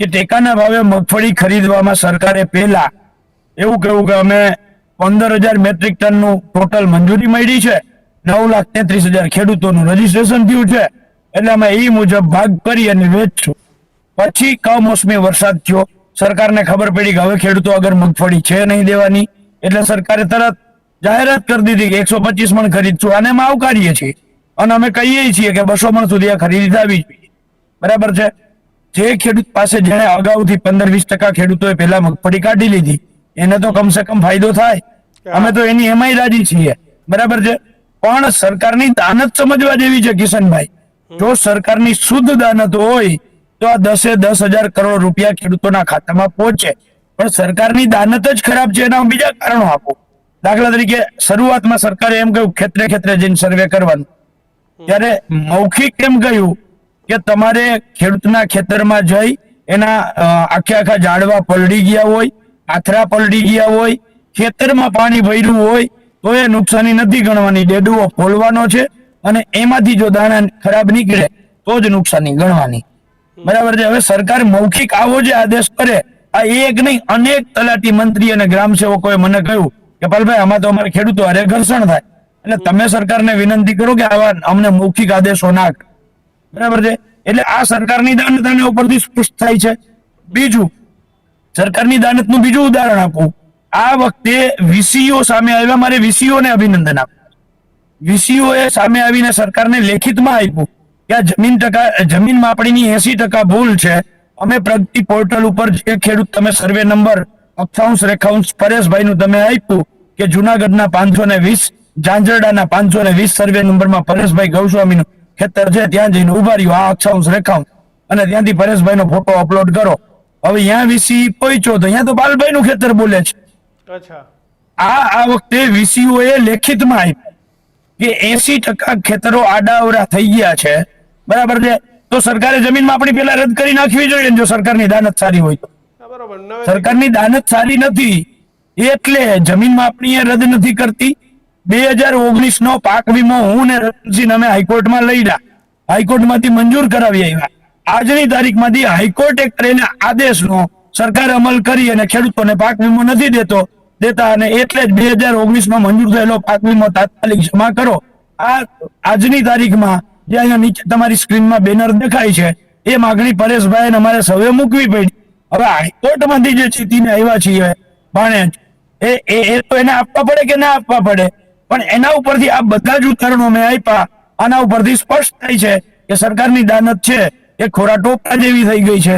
કે ટેકાના ભાવે મગફળી ખરીદવામાં સરકારે પહેલા એવું કહ્યું કે અમે પંદર હજાર મેટ્રિક ટનનું ટોટલ મંજૂરી મળી છે. નવ લાખ તેત્રીસ હજાર ખેડૂતોનું રજીસ્ટ્રેશન થયું છે. એટલે અમે એ મુજબ ભાગ કરી અને વેચશું. પછી કમોસમી વરસાદ થયો. સરકારને ખબર પડી કે હવે ખેડૂતો અગર મગફળી છે નહીં દેવાની. એટલે સરકારે તરત જાહેરાત કરી દીધી કે એકસો પચીસ મણ ખરીદશું. અને અમે આવકારીએ છીએ. અને અમે કહીએ છીએ કે બસો મણ સુધી આ ખરીદી થવી જોઈએ. બરાબર છે? જે ખેડૂત પાસે જેણે અગાઉથી પંદર વીસ ટકા ખેડૂતોએ પહેલા મગફળી કાઢી લીધી એને તો કમસે કમ ફાયદો થાય. અમે તો એની એમાંય રાજી છીએ. બરાબર છે? પણ સરકારની દાનત સમજવા જેવી છે કિશનભાઈ. જો સરકારની શુદ્ધ દાનત હોય તો આ દસે દસ હજાર કરોડ રૂપિયા ખેડૂતોના ખાતામાં પહોંચે. પણ સરકારની દાનત જ ખરાબ છે એના હું બીજા કારણો આપું. દાખલા તરીકે શરૂઆતમાં સરકારે એમ કહ્યું ખેતરે ખેતરે જઈને સર્વે કરવાનું. ત્યારે મૌખિક એમ કહ્યું કે તમારે ખેડૂતના ખેતરમાં જઈ એના આખે આખા ઝાડવા પલળી ગયા હોય, આથરા પલળી ગયા હોય, ખેતરમાં પાણી ભર્યું હોય, તો એ નુકસાની નથી ગણવાની. ડેડુઓ ફોલવાનો છે અને એમાંથી જો દાણા ખરાબ નીકળે, તો જ નુકસાની ગણવાની. બરાબર છે? હવે સરકાર મૌખિક આવો જે આદેશ કરે, આ એક નહીં, અનેક તલાટી મંત્રી અને ગ્રામ સેવકોએ મને કહ્યું કે, પાલભાઈ, આમાં તો અમારે ખેડૂતો અરે ઘર્ષણ થાય. એટલે તમે સરકારને વિનંતી કરો કે આવા અમને મૌખિક આદેશો નાખ. બરાબર છે? એટલે આ સરકારની દાનતાને ઉપરથી સ્પષ્ટ થાય છે. બીજું, સરકારની દાનતનું બીજું ઉદાહરણ આપું. આ વખતે વીસીઓ સામે આવ્યા. મારે વીસીઓને અભિનંદન આપવું VCO એ સામે આવીને સરકારને લેખિતમાં આપ્યું કે આ જમીન ટકા, જમીન માપણીની એસી ટકા ભૂલ છે. અમે પ્રગતિ પોર્ટલ ઉપર જે ખેડૂત તમે સર્વે નંબર અક્ષાંશ, રેખાંશ પરેશભાઈ નું તમે આપ્યું કે જુનાગઢના પાંચસો ને વીસ, ઝાંઝરડાના પાંચસો ને વીસ સર્વે નંબરમાં પરેશભાઈ ગૌસ્વામીનું ખેતર છે ત્યાં જઈને ઊભા રહ્યો. આ અક્ષાંશ રેખાંશ. અને ત્યાંથી પરેશભાઈનો ફોટો અપલોડ કરો. હવે અહીંયા વીસી પહોંચ્યો તો અહીંયા તો બાલભાઈ નું ખેતર બોલે છે. આ આ વખતે વીસીઓ એ લેખિતમાં આપ્યું કે એસી ટકા ખેતરો આડાઅવળા થઈ ગયા છે. બરાબર છે? તો સરકારે જમીન આપણી પેલા રદ કરી નાખવી જોઈએ ને જો સરકારની દાનત સારી હોય તો. સરકારની દાનત સારી નથી. એટલે જમીન માપણી એ રદ નથી કરતી. બે હજાર ઓગણીસ નો પાક વીમો હું ને રતનસિંહ અમે હાઈકોર્ટમાં લઈડા હાઈકોર્ટમાંથી મંજૂર કરાવી આવ્યા. આજની તારીખમાંથી હાઈકોર્ટે કરેલા આદેશનો સરકાર અમલ કરી અને ખેડૂતોને પાક વીમો નથી દેતો, દેતા અને એટલે જ બે હજાર ઓગણીસમાં મંજૂર થયેલો પાક વીમો તાત્કાલિક જમા કરો. આ આજની તારીખમાં જે અહીંયા નીચે તમારી સ્ક્રીનમાં બેનર દેખાય છે, એ માગણી પરેશભાઈ અમારે સૌએ મૂકવી પડી. હવે હાઈકોર્ટમાંથી જે ચીતીને આવ્યા છીએ ભાણે એ એ તો એને આપવા પડે કે ના આપવા પડે? પણ એના ઉપરથી આ બધા જ ઉદાહરણો મેં આપ્યા. આના ઉપરથી સ્પષ્ટ થાય છે કે સરકારની દાનત છે એ ખોરાટોપા જેવી થઈ ગઈ છે.